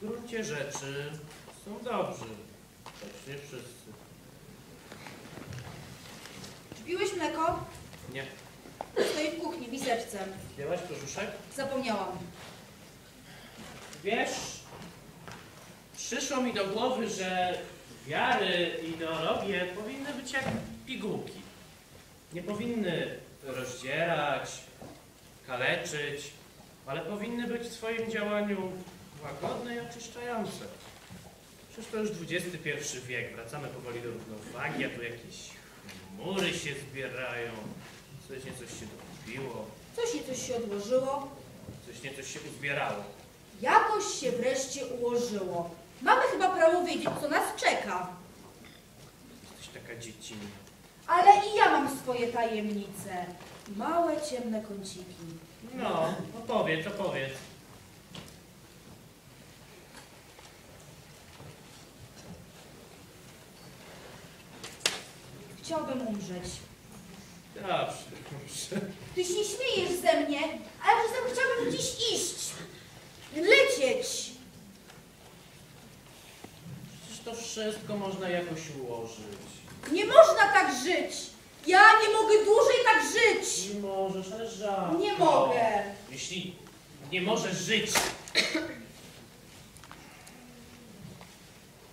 W gruncie rzeczy są dobrzy. Choć nie wszyscy. Czy piłeś mleko? Nie. Stoi w kuchni, w miseczce. Zdjęłaś kożuszek? Zapomniałam. Wiesz, przyszło mi do głowy, że wiary i ideologie powinny być jak pigułki. Nie powinny rozdzierać, kaleczyć, ale powinny być w swoim działaniu łagodne i oczyszczające. Przecież to już XXI wiek, wracamy powoli do równowagi, a tu jakieś chmury się zbierają, coś niecoś się dokupiło, Coś i coś się odłożyło. coś niecoś się uzbierało. Jakoś się wreszcie ułożyło. Mamy chyba prawo wiedzieć, co nas czeka. Jesteś taka dziecinna. Ale i ja mam swoje tajemnice. Małe, ciemne kąciki. No, opowiedz, opowiedz. Chciałbym umrzeć. Dobrze, dobrze. Ty się śmiejesz ze mnie, ale czasem chciałabym gdzieś iść. Lecieć. Przecież to wszystko można jakoś ułożyć. Nie można tak żyć. Ja nie mogę dłużej tak żyć. Nie możesz, ale żal. Nie mogę. Jeśli nie możesz żyć,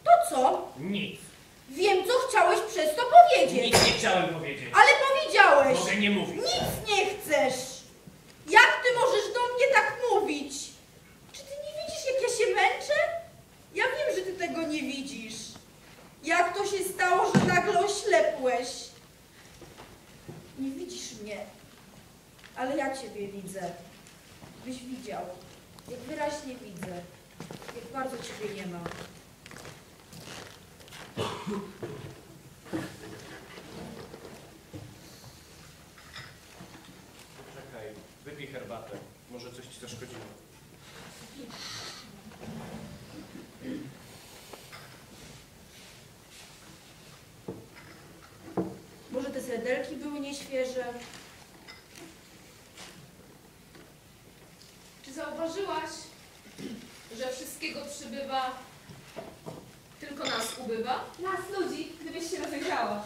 To co? nic. Wiem, co chciałeś przez to powiedzieć. Nic nie chciałem powiedzieć. Ale powiedziałeś. Mogę nie mówić. Nic nie chcesz. Jak ty możesz do mnie tak mówić? Czy ty nie widzisz, jak ja się męczę? Ja wiem, że ty tego nie widzisz. Jak to się stało, że nagle oślepłeś? Nie ale ja ciebie widzę. Byś widział, jak wyraźnie widzę, jak bardzo ciebie nie ma. Czekaj, wypij herbatę. Może coś ci zaszkodziło. Serdelki były nieświeże? Czy zauważyłaś, że wszystkiego przybywa, tylko nas ubywa? Nas ludzi, gdybyś się rozejrzała.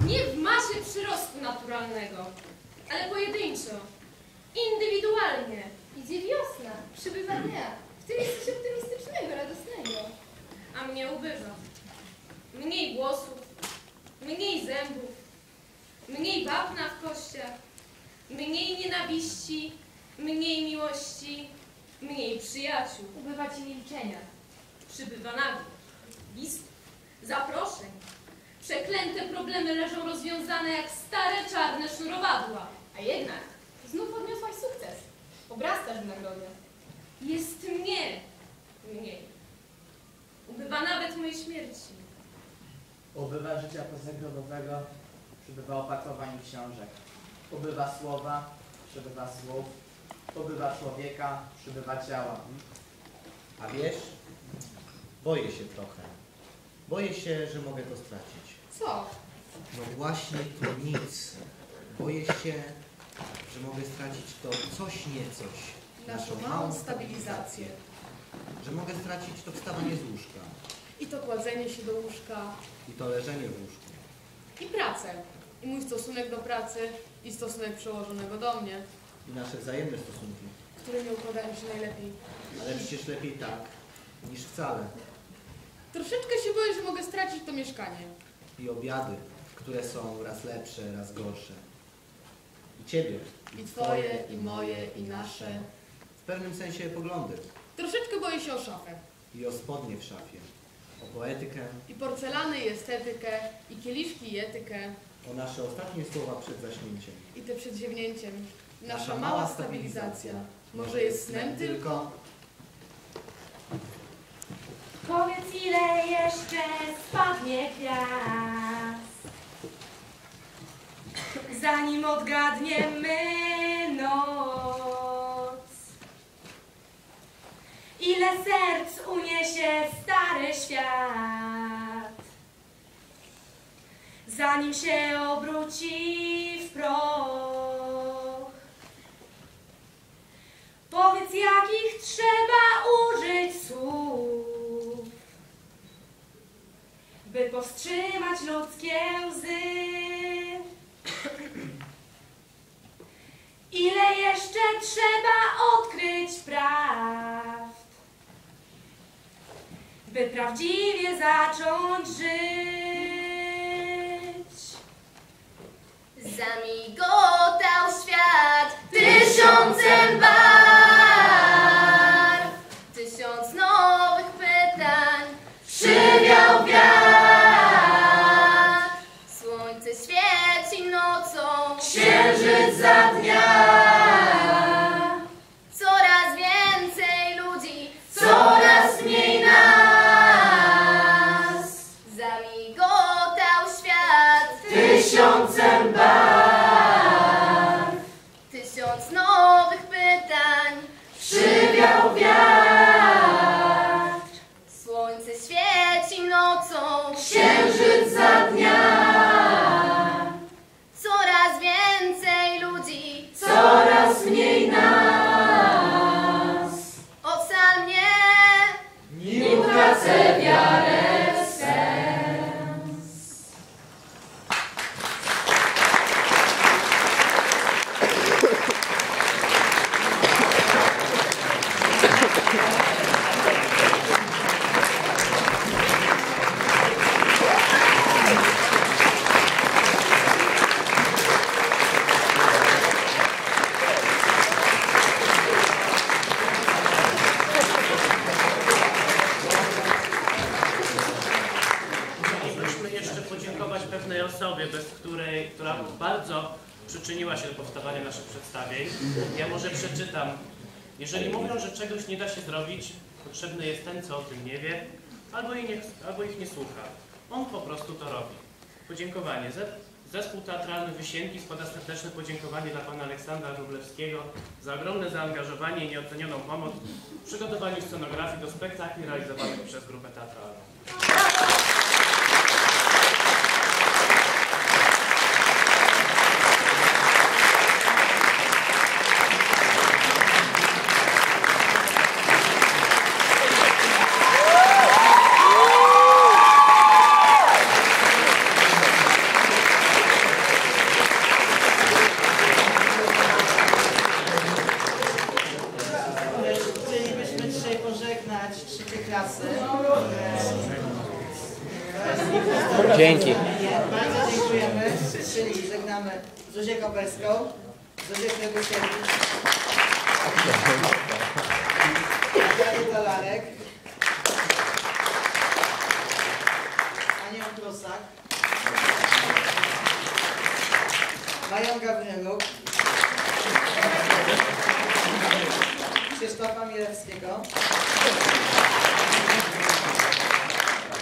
Nie w masie przyrostu naturalnego, ale pojedynczo, indywidualnie. Idzie wiosna, przybywa dnia, w jest coś optymistycznego, radosnego. A mnie ubywa. Mniej włosów, mniej zębów, mniej wapna w kościach, mniej nienawiści, mniej miłości, mniej przyjaciół. Ubywa ci milczenia. Przybywa nagłych, listów, zaproszeń. Przeklęte problemy leżą rozwiązane jak stare czarne sznurowadła. A jednak znów odniosłaś sukces. Obrastasz w nagrodę. Jest mnie mniej. Ubywa nawet mojej śmierci. Ubywa życia pozagrodowego, przybywa opakowań i książek. Ubywa słowa, przybywa słów. Ubywa człowieka, przybywa ciała. A wiesz, boję się trochę. Boję się, że mogę to stracić. Co? No właśnie to nic. Boję się, że mogę stracić to coś niecoś. Naszą małą stabilizację. Że mogę stracić to wstawanie z łóżka I to kładzenie się do łóżka. i to leżenie w łóżku. I pracę. I mój stosunek do pracy. I stosunek przełożonego do mnie. I nasze wzajemne stosunki. Które nie układają się najlepiej. Ale przecież lepiej tak, niż wcale. Troszeczkę się boję, że mogę stracić to mieszkanie. I obiady, które są raz lepsze, raz gorsze. I ciebie. I twoje, i moje, i nasze. W pewnym sensie poglądy. Troszeczkę boję się o szafę. I o spodnie w szafie. O poetykę, I porcelany, i estetykę, i kieliszki, i etykę. O nasze ostatnie słowa przed zaśnięciem. I te przed ziewnięciem. Nasza mała stabilizacja. Może jest snem tylko? Powiedz ile jeszcze spadnie gwiazd Zanim odgadniemy noc Ile serc uniesie stary świat zanim się obróci w proch. Powiedz, jakich trzeba użyć słów, by powstrzymać ludzkie łzy. Ile jeszcze trzeba odkryć prawd, by prawdziwie zacząć żyć? Zamigotał świat. Tysiącem barw, przyczyniła się do powstawania naszych przedstawień. Ja może przeczytam. Jeżeli mówią, że czegoś nie da się zrobić, potrzebny jest ten, co o tym nie wie, albo, i nie, albo ich nie słucha. On po prostu to robi. Podziękowanie. Ze- Zespół Teatralny Wysięgi składa serdeczne podziękowanie dla pana Aleksandra Wróblewskiego za ogromne zaangażowanie i nieocenioną pomoc w przygotowaniu scenografii do spektakli realizowanych przez grupę teatralną. Klasy. Dzięki. Bardzo dziękujemy, czyli żegnamy. Zuzię Koperską, Zuzię Klebusiewicz, Natalię Dolarek, Anię Prusak, Mają Gawryluk, Krzysztofa Milewskiego,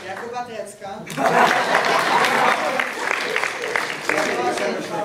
Jakuba Trecka, Jakuba Trecka,